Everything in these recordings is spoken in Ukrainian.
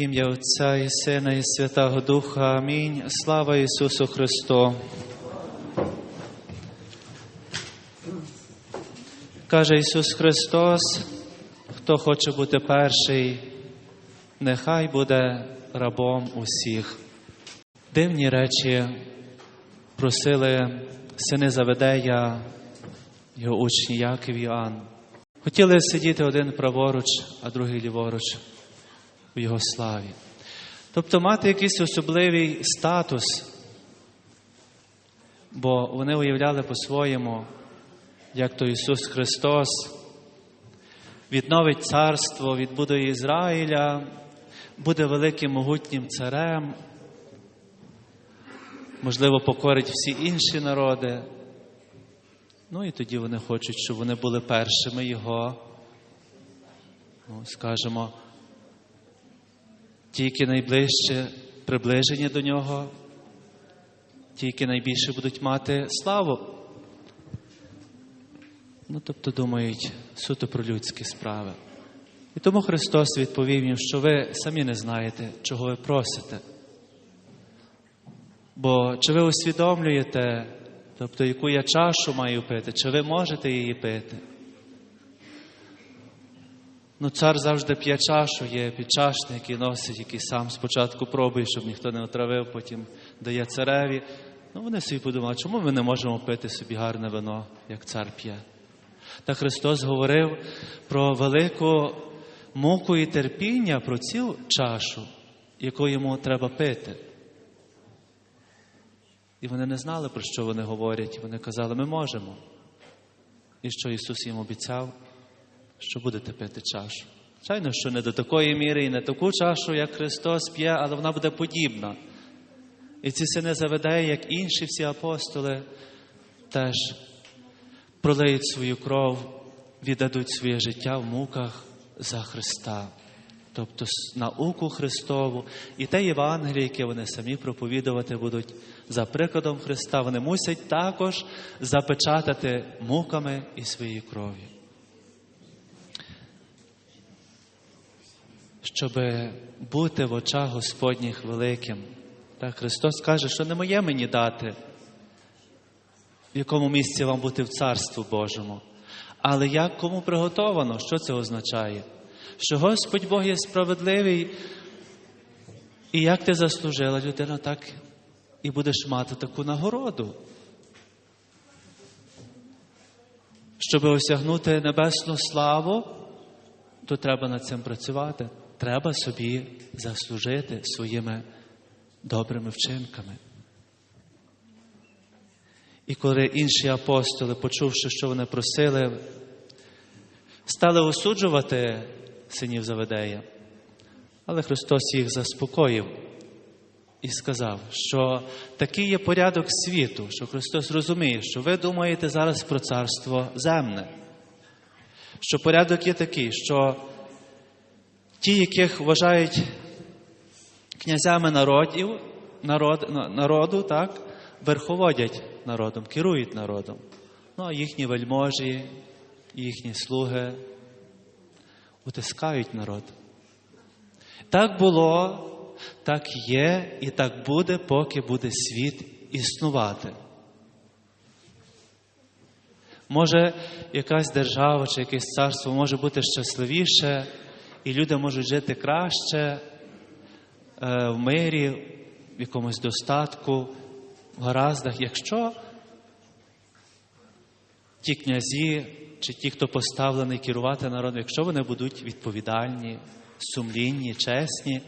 Ім'я Отця і Сина, і Святого Духа. Амінь. Слава Ісусу Христу. Каже Ісус Христос, хто хоче бути перший, нехай буде рабом усіх. Дивні речі просили сини Заведея, його учні Яків і Іоанн. Хотіли сидіти один праворуч, а другий ліворуч у Його славі. Тобто мати якийсь особливий статус, бо вони уявляли по-своєму, як то Ісус Христос відновить царство, відбудує Ізраїля, буде великим могутнім царем, можливо, покорить всі інші народи. Ну і тоді вони хочуть, щоб вони були першими Його, ну, скажімо, тільки найближче приближені до нього, тільки найбільше будуть мати славу. Ну, тобто думають суто про людські справи. І тому Христос відповів їм, що ви самі не знаєте, чого ви просите. Бо чи ви усвідомлюєте, тобто яку я чашу маю пити, чи ви можете її пити? Ну, цар завжди п'є чашу, є підчашник, який носить, який сам спочатку пробує, щоб ніхто не отравив, потім дає цареві. Ну, вони собі подумали, чому ми не можемо пити собі гарне вино, як цар п'є? Та Христос говорив про велику муку і терпіння, про цю чашу, яку йому треба пити. І вони не знали, про що вони говорять. Вони казали, ми можемо. І що Ісус їм обіцяв? Що будете пити чашу. Звичайно, що не до такої міри і не таку чашу, як Христос п'є, але вона буде подібна. І ці сини заведеє, як інші всі апостоли, теж пролиють свою кров, віддадуть своє життя в муках за Христа. Тобто науку Христову і те Євангеліє, яке вони самі проповідувати будуть за прикладом Христа, вони мусять також запечатати муками і своєю кров'ю. Щоб бути в очах Господніх великим. Так, Христос каже, що не моє мені дати, в якому місці вам бути в Царству Божому. Але як кому приготовано, що це означає? Що Господь Бог є справедливий, і як ти заслужила людина, так і будеш мати таку нагороду. Щоб осягнути небесну славу, то треба над цим працювати треба собі заслужити своїми добрими вчинками. І коли інші апостоли, почувши, що вони просили, стали осуджувати синів Заведея, але Христос їх заспокоїв і сказав, що такий є порядок світу, що Христос розуміє, що ви думаєте зараз про царство земне, що порядок є такий, що ті, яких вважають князями народів, народ, народу, так, верховодять народом, керують народом. Ну, а їхні вельможі, їхні слуги утискають народ. Так було, так є і так буде, поки буде світ існувати. Може, якась держава чи якесь царство може бути щасливіше і люди можуть жити краще е, в мирі, в якомусь достатку, в гараздах, якщо ті князі чи ті, хто поставлений керувати народом, якщо вони будуть відповідальні, сумлінні, чесні.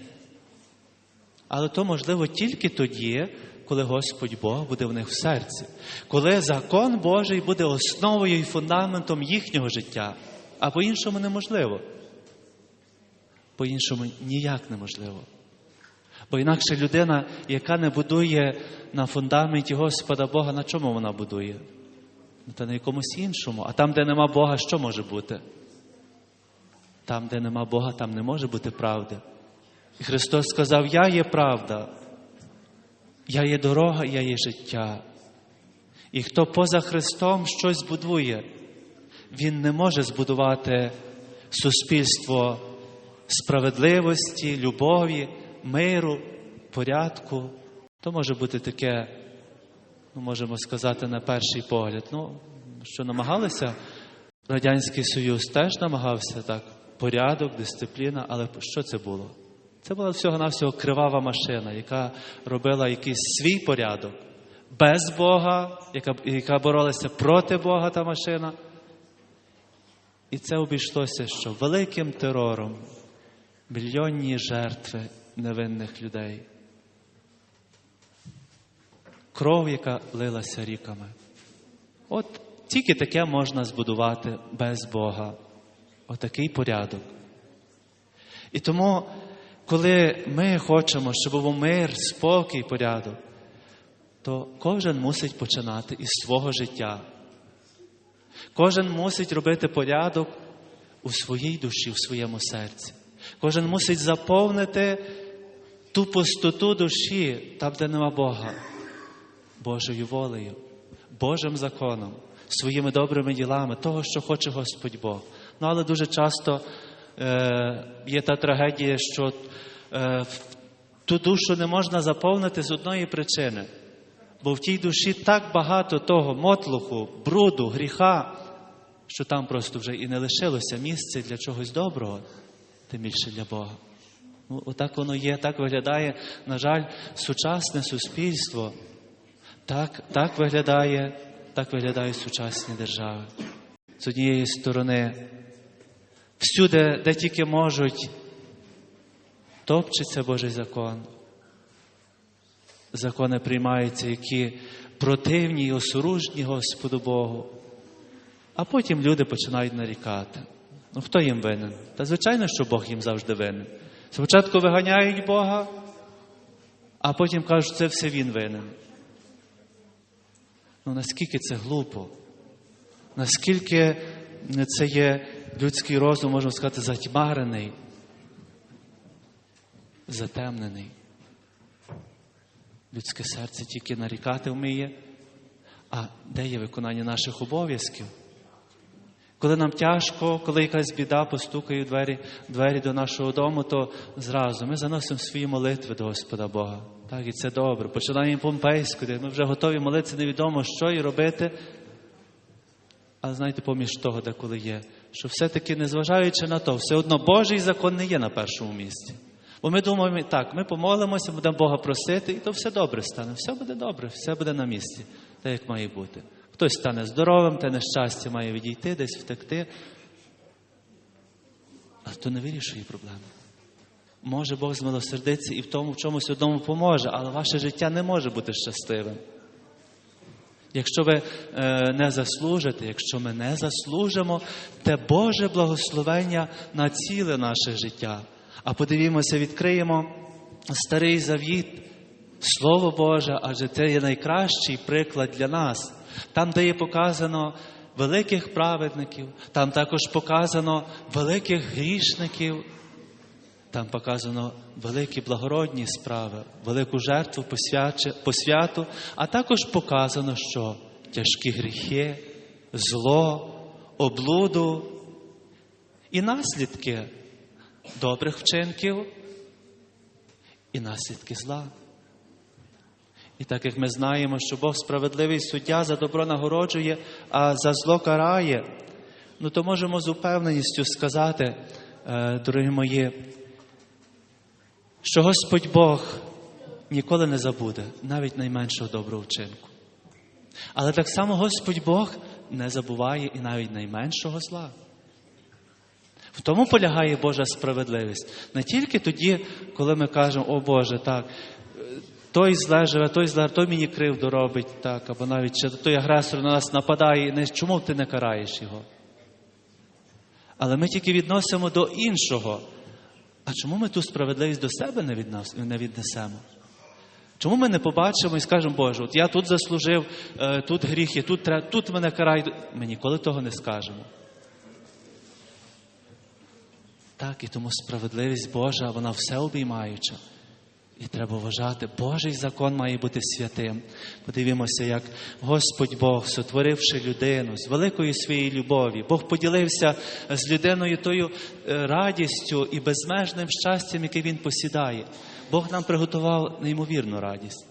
Але то можливо тільки тоді, коли Господь Бог буде в них в серці, коли закон Божий буде основою і фундаментом їхнього життя, а по-іншому неможливо по-іншому ніяк неможливо. Бо інакше людина, яка не будує на фундаменті Господа Бога, на чому вона будує? Та на якомусь іншому. А там, де нема Бога, що може бути? Там, де нема Бога, там не може бути правди. І Христос сказав: Я є правда, я є дорога, я є життя. І хто поза Христом щось будує, Він не може збудувати суспільство справедливості, любові, миру, порядку. То може бути таке, ну, можемо сказати, на перший погляд. Ну, що намагалися, Радянський Союз теж намагався так, порядок, дисципліна, але що це було? Це була всього-навсього кривава машина, яка робила якийсь свій порядок без Бога, яка, яка боролася проти Бога та машина. І це обійшлося що великим терором, мільйонні жертви невинних людей. Кров, яка лилася ріками. От тільки таке можна збудувати без Бога. Отакий порядок. І тому, коли ми хочемо, щоб був мир, спокій, порядок, то кожен мусить починати із свого життя. Кожен мусить робити порядок у своїй душі, в своєму серці. Кожен мусить заповнити ту пустоту душі, там, де нема Бога, Божою волею, Божим законом, своїми добрими ділами, того, що хоче Господь Бог. Ну, але дуже часто е, є та трагедія, що е, ту душу не можна заповнити з одної причини. Бо в тій душі так багато того мотлуху, бруду, гріха, що там просто вже і не лишилося місця для чогось доброго, тим більше для Бога. Ну, Отак воно є, так виглядає, на жаль, сучасне суспільство. Так, так виглядає, так виглядають сучасні держави. З однієї сторони, всюди, де тільки можуть, топчеться Божий закон. Закони приймаються, які противні і осоружні Господу Богу. А потім люди починають нарікати. Ну хто їм винен? Та звичайно, що Бог їм завжди винен. Спочатку виганяють Бога, а потім кажуть, це все Він винен. Ну наскільки це глупо? Наскільки це є людський розум, можна сказати, затьмарений, затемнений. Людське серце тільки нарікати вміє, а де є виконання наших обов'язків? Коли нам тяжко, коли якась біда постукає у двері, двері до нашого дому, то зразу ми заносимо свої молитви до Господа Бога. Так, і це добре. Починаємо помпейську, де ми вже готові молитися, невідомо що і робити. Але знаєте, поміж того, де коли є, що все-таки, незважаючи на то, все одно Божий закон не є на першому місці. Бо ми думаємо, так, ми помолимося, будемо Бога просити, і то все добре стане. Все буде добре, все буде на місці, так як має бути. Хтось стане здоровим, те нещастя має відійти, десь втекти. Але то не вирішує проблеми. Може Бог змилосердиться і в тому, в чомусь одному поможе, але ваше життя не може бути щасливим. Якщо ви е, не заслужите, якщо ми не заслужимо, те Боже благословення на ціле наше життя. А подивімося, відкриємо старий завіт, Слово Боже, адже це є найкращий приклад для нас. Там, де є показано великих праведників, там також показано великих грішників, там показано великі благородні справи, велику жертву посвяту, а також показано, що тяжкі гріхи, зло, облуду і наслідки добрих вчинків і наслідки зла. І так як ми знаємо, що Бог справедливий суддя за добро нагороджує, а за зло карає, ну то можемо з упевненістю сказати, е, дорогі мої, що Господь Бог ніколи не забуде навіть найменшого доброго вчинку. Але так само Господь Бог не забуває і навіть найменшого зла. В тому полягає Божа справедливість. Не тільки тоді, коли ми кажемо, о Боже, так, той зле живе, той зле, той мені кривду робить, так, або навіть чи той агресор на нас нападає, не, чому ти не караєш його? Але ми тільки відносимо до іншого. А чому ми ту справедливість до себе не, віднос, не віднесемо? Чому ми не побачимо і скажемо, Боже, от я тут заслужив, е, тут гріх є, тут, тут мене карають. Ми ніколи того не скажемо. Так, і тому справедливість Божа, вона все обіймаюча. І треба вважати, Божий закон має бути святим. Подивімося, як Господь Бог, сотворивши людину з великою своєю любові, Бог поділився з людиною тою е, радістю і безмежним щастям, яке Він посідає. Бог нам приготував неймовірну радість.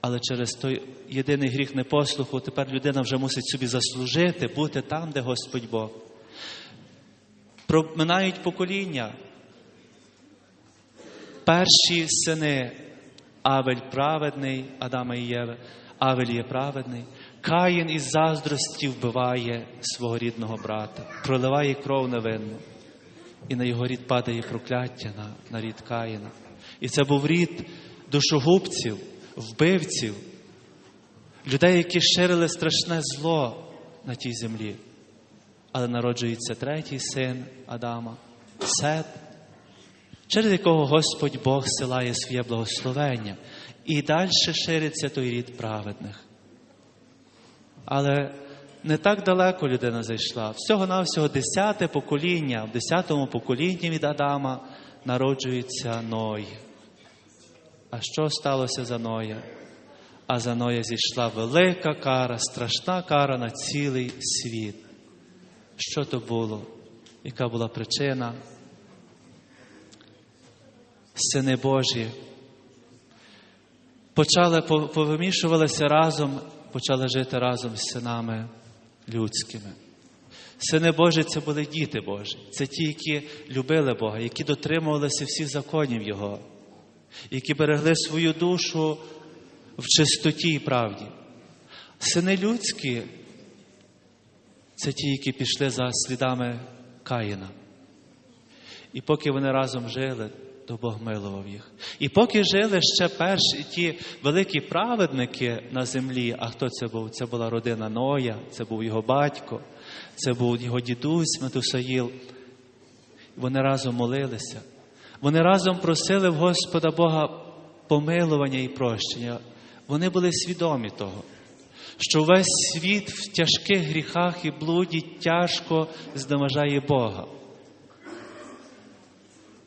Але через той єдиний гріх непослуху тепер людина вже мусить собі заслужити бути там, де Господь Бог. Проминають покоління. Перші сини Авель праведний, Адама і Єви, Авель є праведний. Каїн із заздрості вбиває свого рідного брата, проливає кров невинну. І на його рід падає прокляття на, на рід Каїна. І це був рід душогубців, вбивців, людей, які ширили страшне зло на тій землі. Але народжується третій син Адама, Сет, через якого Господь Бог силає своє благословення. І далі шириться той рід праведних. Але не так далеко людина зайшла. Всього-навсього десяте покоління, в десятому поколінні від Адама народжується Ной. А що сталося за Ноя? А за Ноя зійшла велика кара, страшна кара на цілий світ. Що то було? Яка була причина? Сини Божі почали повимішувалися разом, почали жити разом з синами людськими. Сини Божі це були діти Божі. Це ті, які любили Бога, які дотримувалися всіх законів Його, які берегли свою душу в чистоті і правді. Сини людські це ті, які пішли за слідами Каїна. І поки вони разом жили, то Бог милував їх. І поки жили ще перші ті великі праведники на землі, а хто це був? Це була родина Ноя, це був його батько, це був його дідусь Метусаїл. Вони разом молилися. Вони разом просили в Господа Бога помилування і прощення. Вони були свідомі того, що весь світ в тяжких гріхах і блуді тяжко зневажає Бога.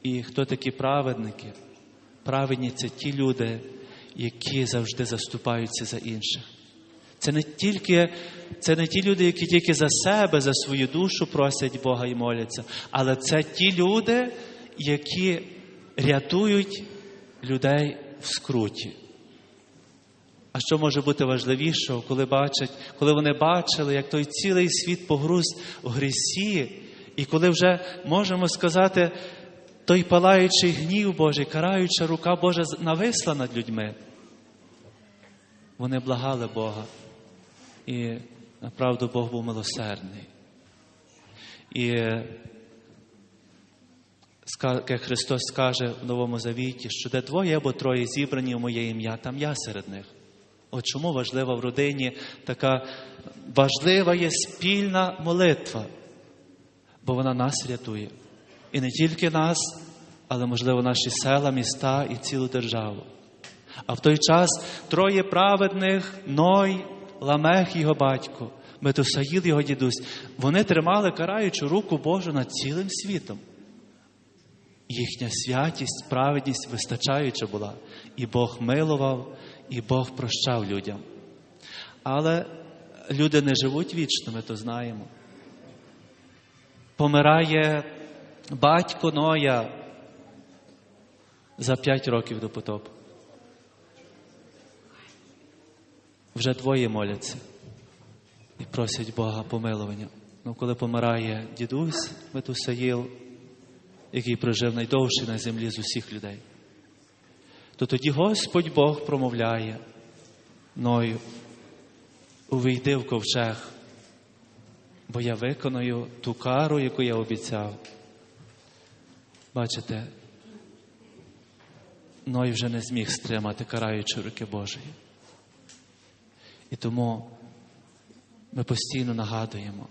І хто такі праведники? Праведні це ті люди, які завжди заступаються за інших. Це не тільки це не ті люди, які тільки за себе, за свою душу просять Бога і моляться, але це ті люди, які рятують людей в скруті. А що може бути важливішого, коли бачать, коли вони бачили, як той цілий світ погруз у грісі, і коли вже можемо сказати, той палаючий гнів Божий, караюча рука Божа нависла над людьми. Вони благали Бога. І направду Бог був милосердний. І як Христос скаже в Новому Завіті, що де двоє або троє зібрані у моє ім'я, там я серед них. От чому важлива в родині така важлива є спільна молитва, бо вона нас рятує. І не тільки нас, але, можливо, наші села, міста і цілу державу. А в той час троє праведних Ной, Ламех, його батько, Метусаїл, його дідусь, вони тримали караючу руку Божу над цілим світом. Їхня святість, праведність вистачаюча була, і Бог милував, і Бог прощав людям. Але люди не живуть вічно, ми то знаємо. Помирає батько Ноя за п'ять років до потопу. Вже двоє моляться і просять Бога помилування. Ну, коли помирає дідусь Метусаїл, який прожив найдовше на землі з усіх людей, то тоді Господь Бог промовляє Ною, увійди в ковчег, бо я виконую ту кару, яку я обіцяв. Бачите, Ной вже не зміг стримати караючи руки Божої. І тому ми постійно нагадуємо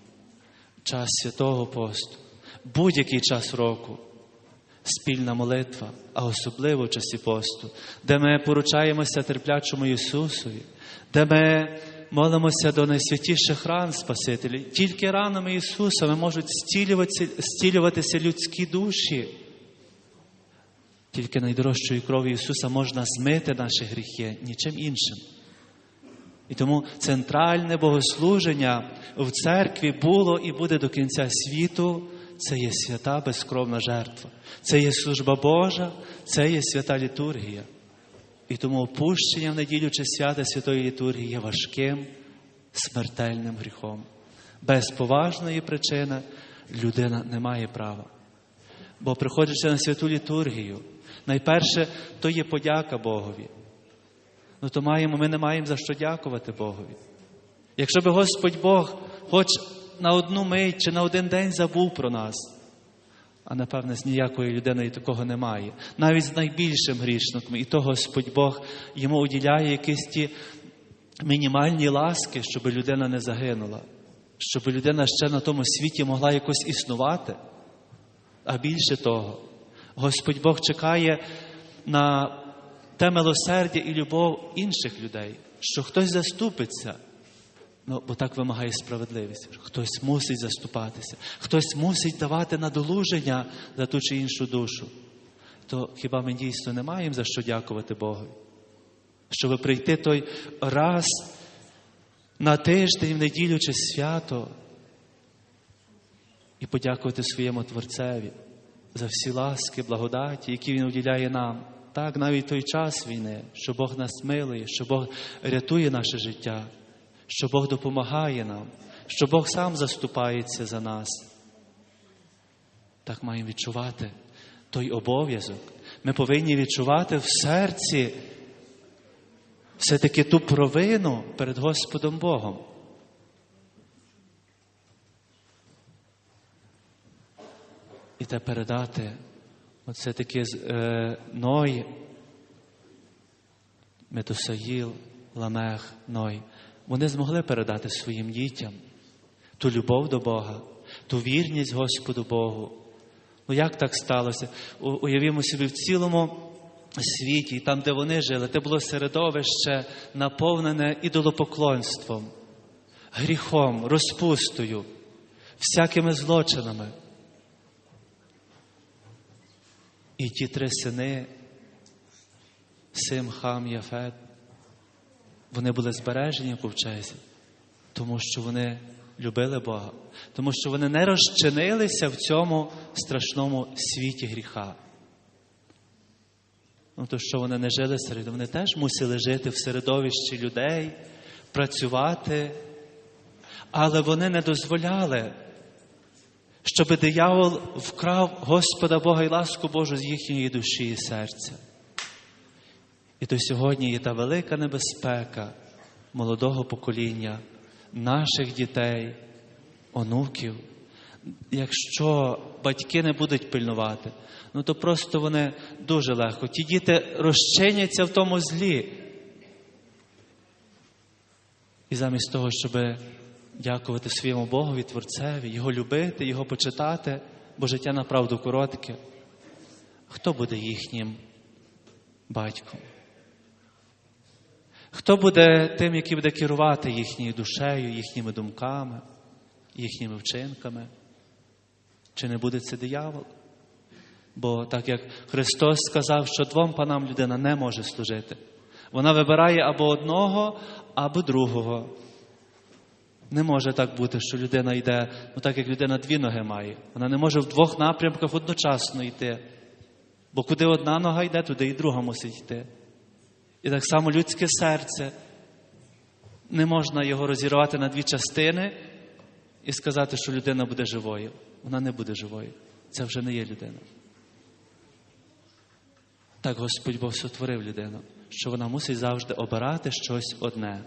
час святого посту, будь-який час року, спільна молитва, а особливо в часі посту, де ми поручаємося терплячому Ісусові, де ми молимося до найсвятіших ран Спасителі. Тільки ранами Ісуса ми можуть зцілюватися людські душі. Тільки найдорожчою кров'ю Ісуса можна змити наші гріхи, нічим іншим. І тому центральне богослуження в церкві було і буде до кінця світу. Це є свята безкровна жертва. Це є служба Божа, це є свята літургія. І тому опущення в неділю чи свята святої літургії є важким, смертельним гріхом. Без поважної причини людина не має права. Бо приходячи на святу літургію, найперше то є подяка Богові. Ну то маємо, ми не маємо за що дякувати Богові. Якщо би Господь Бог хоч на одну мить чи на один день забув про нас, а напевне, з ніякої людини такого немає. Навіть з найбільшим грішником, і то Господь Бог йому уділяє якісь ті мінімальні ласки, щоб людина не загинула, щоб людина ще на тому світі могла якось існувати. А більше того, Господь Бог чекає на те милосердя і любов інших людей, що хтось заступиться. Ну, бо так вимагає справедливість. Хтось мусить заступатися, хтось мусить давати надолуження за ту чи іншу душу. То хіба ми дійсно не маємо за що дякувати Богу? Щоб прийти той раз на тиждень, в неділю чи свято і подякувати своєму Творцеві за всі ласки, благодаті, які Він уділяє нам. Так, навіть той час війни, що Бог нас милує, що Бог рятує наше життя, що Бог допомагає нам, що Бог сам заступається за нас. Так маємо відчувати той обов'язок. Ми повинні відчувати в серці все-таки ту провину перед Господом Богом. І те передати оце таке е, Ной, Метусаїл, Ламех, Ной. Вони змогли передати своїм дітям ту любов до Бога, ту вірність Господу Богу. Ну як так сталося? Уявімо собі в цілому світі, там, де вони жили, це було середовище наповнене ідолопоклонством, гріхом, розпустою, всякими злочинами. І ті три сини, Сим, Хам, Яфет, вони були збережені в ковчезі, тому що вони любили Бога, тому що вони не розчинилися в цьому страшному світі гріха. Ну, то, що вони не жили серед, вони теж мусили жити в середовищі людей, працювати, але вони не дозволяли, щоб диявол вкрав Господа Бога і ласку Божу з їхньої душі і серця. І то сьогодні є та велика небезпека молодого покоління, наших дітей, онуків. Якщо батьки не будуть пильнувати, ну то просто вони дуже легко. Ті діти розчиняться в тому злі. І замість того, щоб дякувати своєму Богові, Творцеві, Його любити, Його почитати, бо життя направду коротке, хто буде їхнім батьком? Хто буде тим, який буде керувати їхньою душею, їхніми думками, їхніми вчинками? Чи не буде це диявол? Бо так як Христос сказав, що двом панам людина не може служити. Вона вибирає або одного, або другого. Не може так бути, що людина йде, ну так як людина дві ноги має. Вона не може в двох напрямках одночасно йти. Бо куди одна нога йде, туди і друга мусить йти. І так само людське серце. Не можна його розірвати на дві частини і сказати, що людина буде живою. Вона не буде живою. Це вже не є людина. Так Господь Бог сотворив людину, що вона мусить завжди обирати щось одне.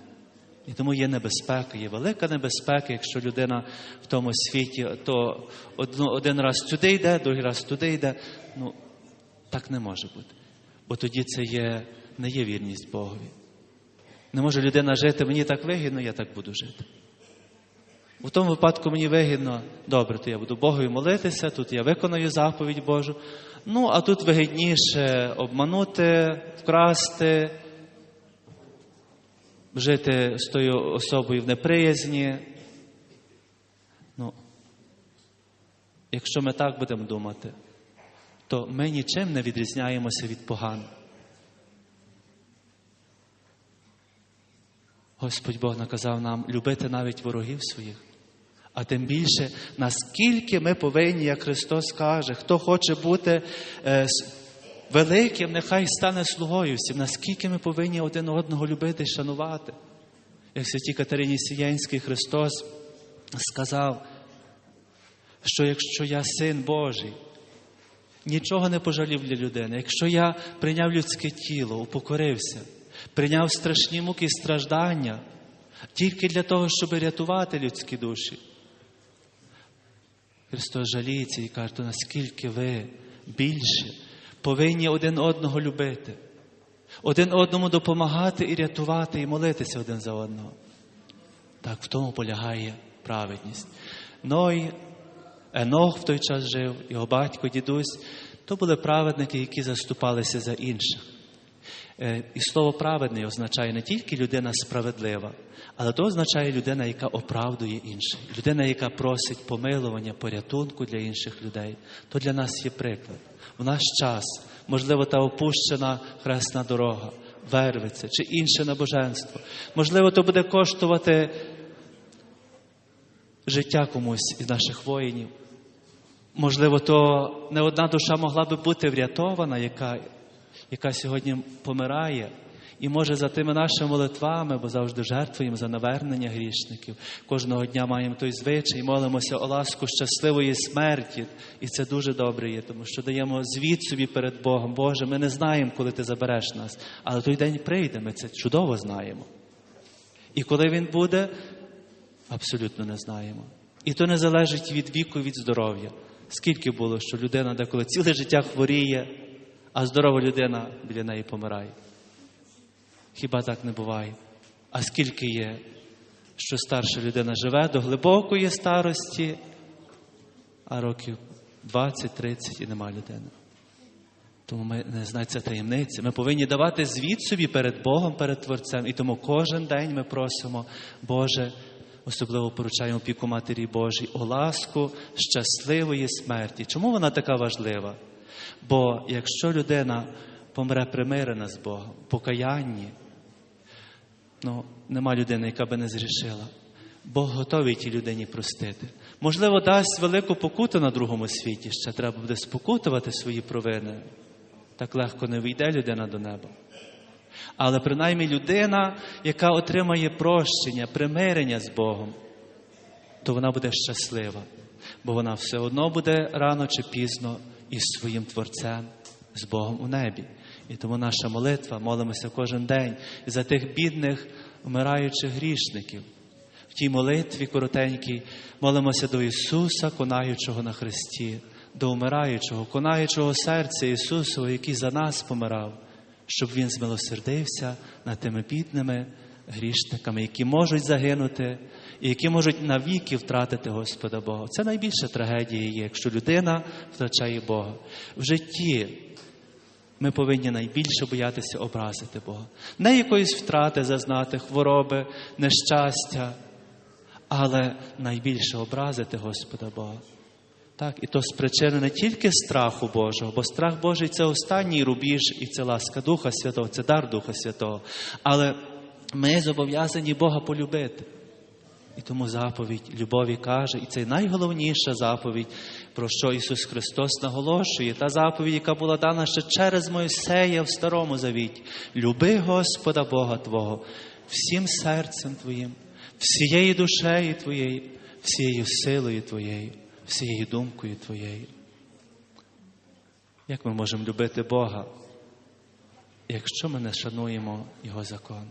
І тому є небезпека, є велика небезпека, якщо людина в тому світі то один раз туди йде, другий раз туди йде. Ну, так не може бути. Бо тоді це є, не є вірність Богові. Не може людина жити, мені так вигідно, я так буду жити. У тому випадку мені вигідно, добре, то я буду Богові молитися, тут я виконую заповідь Божу. Ну, а тут вигідніше обманути, вкрасти, жити з тою особою в неприязні. Ну, якщо ми так будемо думати, то ми нічим не відрізняємося від поган. Господь Бог наказав нам любити навіть ворогів своїх. А тим більше, наскільки ми повинні, як Христос каже, хто хоче бути е, великим, нехай стане слугою всім, наскільки ми повинні один одного любити шанувати. Як святій Катерині Сієнській Христос сказав, що якщо я син Божий, нічого не пожалів для людини, якщо я прийняв людське тіло, упокорився, прийняв страшні муки і страждання тільки для того, щоб рятувати людські душі. Христос жаліється і каже, наскільки ви більше повинні один одного любити, один одному допомагати і рятувати, і молитися один за одного. Так в тому полягає праведність. Ной, Енох в той час жив, його батько, дідусь, то були праведники, які заступалися за інших. Е, і слово праведний означає не тільки людина справедлива, але то означає людина, яка оправдує інших, людина, яка просить помилування, порятунку для інших людей. То для нас є приклад. В наш час, можливо, та опущена хресна дорога, вервиця чи інше набоженство. Можливо, то буде коштувати життя комусь із наших воїнів. Можливо, то не одна душа могла би бути врятована, яка яка сьогодні помирає, і може за тими нашими молитвами, бо завжди жертвуємо за навернення грішників. Кожного дня маємо той звичай, молимося о ласку щасливої смерті. І це дуже добре є, тому що даємо звіт собі перед Богом. Боже, ми не знаємо, коли ти забереш нас, але той день прийде, ми це чудово знаємо. І коли він буде, абсолютно не знаємо. І то не залежить від віку, від здоров'я. Скільки було, що людина деколи ціле життя хворіє, а здорова людина біля неї помирає. Хіба так не буває? А скільки є, що старша людина живе до глибокої старості, а років 20-30 і нема людини. Тому ми не знаємо це таємниця. Ми повинні давати звіт собі перед Богом, перед Творцем. І тому кожен день ми просимо, Боже, особливо поручаємо опіку Матері Божій, о ласку щасливої смерті. Чому вона така важлива? Бо якщо людина помре примирена з Богом, покаянні, ну, нема людини, яка би не зрішила. Бог готовий тій людині простити. Можливо, дасть велику покуту на другому світі, ще треба буде спокутувати свої провини. Так легко не вийде людина до неба. Але принаймні людина, яка отримає прощення, примирення з Богом, то вона буде щаслива, бо вона все одно буде рано чи пізно із своїм Творцем, з Богом у небі. І тому наша молитва, молимося кожен день за тих бідних, вмираючих грішників. В тій молитві коротенькій молимося до Ісуса, конаючого на Христі, до умираючого, конаючого серця Ісусового, який за нас помирав, щоб Він змилосердився над тими бідними грішниками, які можуть загинути і які можуть навіки втратити Господа Бога. Це найбільша трагедія є, якщо людина втрачає Бога. В житті ми повинні найбільше боятися образити Бога. Не якоїсь втрати зазнати, хвороби, нещастя, але найбільше образити Господа Бога. Так, І то з причини не тільки страху Божого, бо страх Божий це останній рубіж і це ласка Духа Святого, це дар Духа Святого. Але ми зобов'язані Бога полюбити. І тому заповідь любові каже, і це найголовніша заповідь, про що Ісус Христос наголошує, та заповідь, яка була дана ще через Мойсея в Старому Завіті. Люби Господа Бога Твого всім серцем Твоїм, всією душею Твоєю, всією силою Твоєю, всією думкою Твоєю. Як ми можемо любити Бога, якщо ми не шануємо Його закон?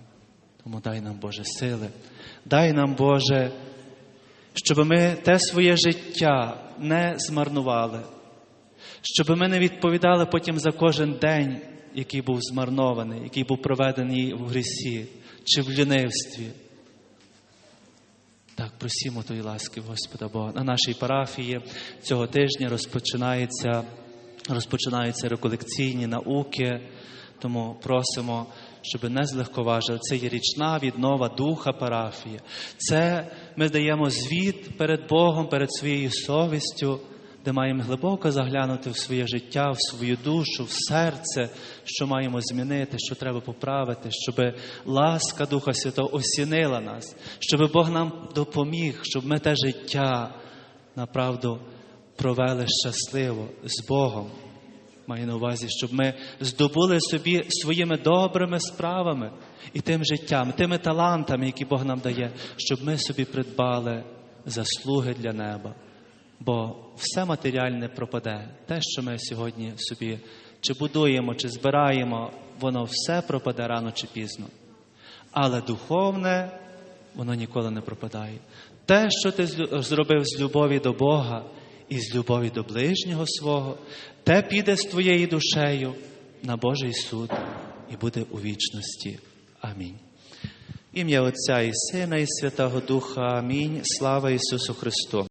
Тому дай нам Боже сили, дай нам, Боже, щоб ми те своє життя не змарнували, щоб ми не відповідали потім за кожен день, який був змарнований, який був проведений в грісі чи в лінивстві. Так, просімо тої ласки, Господа Бога. На нашій парафії цього тижня розпочинається, розпочинаються реколекційні науки, тому просимо щоб не злегковажили. Це є річна віднова духа парафії. Це ми даємо звіт перед Богом, перед своєю совістю де маємо глибоко заглянути в своє життя, в свою душу, в серце, що маємо змінити, що треба поправити, щоб ласка Духа Святого осінила нас, щоб Бог нам допоміг, щоб ми те життя направду провели щасливо з Богом. Маю на увазі, щоб ми здобули собі своїми добрими справами і тим життям, тими талантами, які Бог нам дає, щоб ми собі придбали заслуги для неба. Бо все матеріальне пропаде. Те, що ми сьогодні собі чи будуємо, чи збираємо, воно все пропаде рано чи пізно. Але духовне, воно ніколи не пропадає. Те, що ти зробив з любові до Бога і з любові до ближнього свого, те піде з твоєю душею на Божий суд і буде у вічності. Амінь. Ім'я Отця і Сина, і Святого Духа. Амінь. Слава Ісусу Христу.